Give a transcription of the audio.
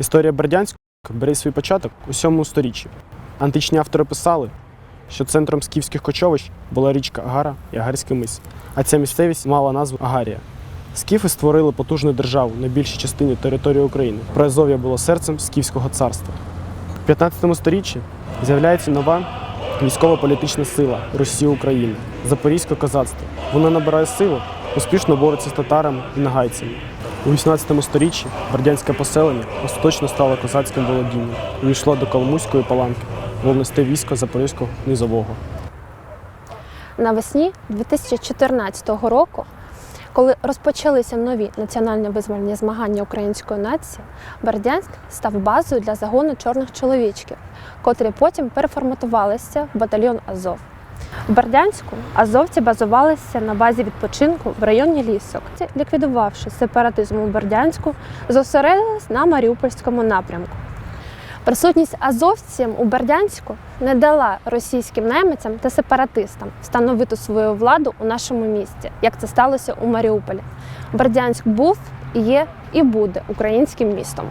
Історія Бердянська бере свій початок у 7 сторіччі. Античні автори писали, що центром скіфських кочовищ була річка Агара і Агарський мис, а ця місцевість мала назву Агарія. Скіфи створили потужну державу на більшій частині території України. Приазов'я було серцем скіфського царства. В 15 сторіччі з'являється нова військово-політична сила Росії України Запорізьке козацтво. Воно набирає силу, успішно бореться з татарами і нагайцями. У 18 сторіччі бердянське поселення остаточно стало козацьким володінням і йшло до Калмузької паланки, головносте війська Запорізького низового. Навесні 2014 року, коли розпочалися нові національно-визвольні змагання української нації, Бердянськ став базою для загону чорних чоловічків, котрі потім переформатувалися в батальйон Азов. В Бердянську азовці базувалися на базі відпочинку в районі Лісок. Ліквідувавши сепаратизм у Бердянську, зосередились на Маріупольському напрямку. Присутність азовців у Бердянську не дала російським наймицям та сепаратистам встановити свою владу у нашому місті, як це сталося у Маріуполі. Бердянськ був, є і буде українським містом.